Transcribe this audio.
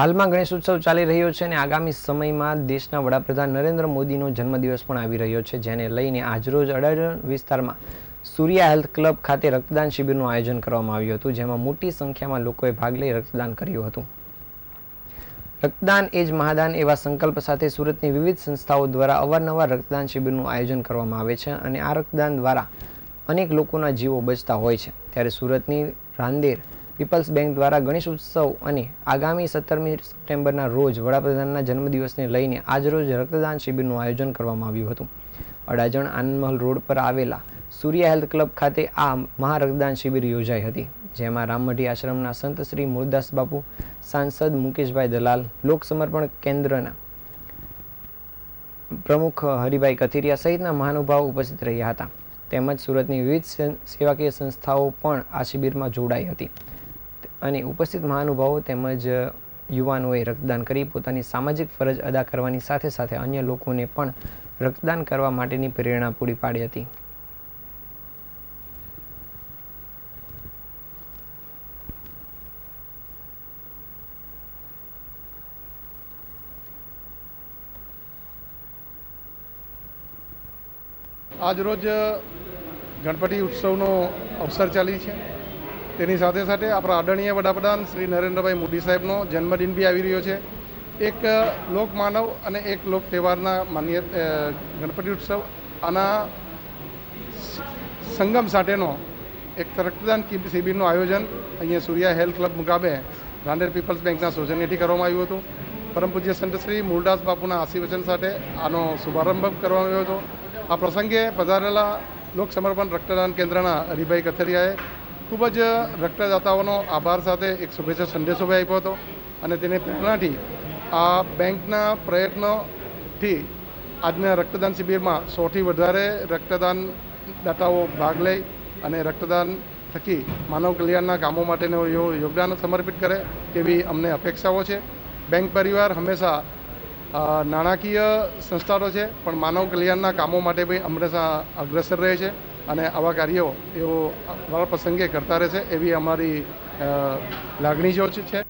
હાલમાં ગણેશ ઉત્સવ ચાલી રહ્યો છે અને આગામી સમયમાં દેશના વડાપ્રધાન નરેન્દ્ર મોદીનો જન્મદિવસ પણ આવી રહ્યો છે, જેને લઈને આજરોજ અડાજણ વિસ્તારમાં સૂર્યા હેલ્થ ક્લબ ખાતે રક્તદાન શિબિરનું આયોજન કરવામાં આવ્યું હતું, જેમાં મોટી સંખ્યામાં લોકોએ ભાગ લઈ રક્તદાન કર્યું હતું. રક્તદાન એ જ મહાદાન એવા સંકલ્પ સાથે સુરતની વિવિધ સંસ્થાઓ દ્વારા અવારનવાર રક્તદાન શિબિરનું આયોજન કરવામાં આવે છે અને આ રક્તદાન દ્વારા અનેક લોકોના જીવો બચતા હોય છે. ત્યારે સુરતની રાંદેર પીપલ્સ બેંક દ્વારા ગણેશ ઉત્સવ અને આગામી સત્તરમી સપ્ટેમ્બરના રોજ વડાપ્રધાનના જન્મદિવસને લઈને આજરોજ રક્તદાન શિબિરનું આયોજન કરવામાં આવ્યું હતું. અડાજણ આનંદમહલ રોડ પર આવેલા સૂર્ય હેલ્થ ક્લબ ખાતે આ મહા રક્તદાન શિબિર યોજાઈ હતી, જેમાં રામમઢી આશ્રમના સંત શ્રી મૂળદાસ બાપુ, સાંસદ મુકેશભાઈ દલાલ, લોક સમર્પણ કેન્દ્રના પ્રમુખ હરિભાઈ કથિરિયા સહિતના મહાનુભાવો ઉપસ્થિત રહ્યા હતા. તેમજ સુરતની વિવિધ સેવાકીય સંસ્થાઓ પણ આ શિબિરમાં જોડાઈ હતી. અને ઉપસ્થિત મહાનુભાવો તેમજ યુવાનોએ રક્તદાન કરી પોતાની સામાજિક ફરજ અદા કરવાની સાથે સાથે અન્ય લોકોને પણ રક્તદાન કરવા માટેની પ્રેરણા પૂરી પાડી હતી. આજરોજ ગણપતિ ઉત્સવનો અવસર ચાલી છે. તેની સાથે સાથે આપણા આદરણીય વડાપ્રધાન શ્રી નરેન્દ્રભાઈ મોદી સાહેબનો જન્મદિન બી આવી રહ્યો છે. એક લોકમાનવ અને એક લોક તહેવારના માન્ય ગણપતિ ઉત્સવ. આના સંગમ સાથેનો એક રક્તદાન શિબિરનું આયોજન અહીંયા સૂર્યા હેલ્થ ક્લબ મુકાબે રાંદેર પીપલ્સ બેંકના સૌજન્યથી કરવામાં આવ્યું હતું. પરમ પૂજ્ય સંત શ્રી મૂળદાસ બાપુના આશીર્વચન સાથે આનો શુભારંભ કરવામાં આવ્યો હતો. આ પ્રસંગે પધારેલા લોક સમર્પણ રક્તદાન કેન્દ્રના હરિભાઈ કથરિયાએ ખૂબ જ રક્તદાતાઓનો આભાર સાથે એક શુભેચ્છા સંદેશો ભાઈ આપ્યો હતો અને તેની પ્રેરણાથી આ બેંકના પ્રયત્નોથી આજના રક્તદાન શિબિરમાં સૌથી વધારે રક્તદાન દાતાઓ ભાગ લઈ અને રક્તદાન થકી માનવ કલ્યાણના કામો માટેનો યોગદાન સમર્પિત કરે તેવી અમને અપેક્ષાઓ છે. બેંક પરિવાર હંમેશા નાણાકીય સંસ્થાઓ છે, પણ માનવ કલ્યાણના કામો માટે બી હંમેશા અગ્રસર રહે છે. અને આવા કાર્યો એઓ વાર પ્રસંગે કરતા રહેશે એવી અમારી લાગણી જો છે.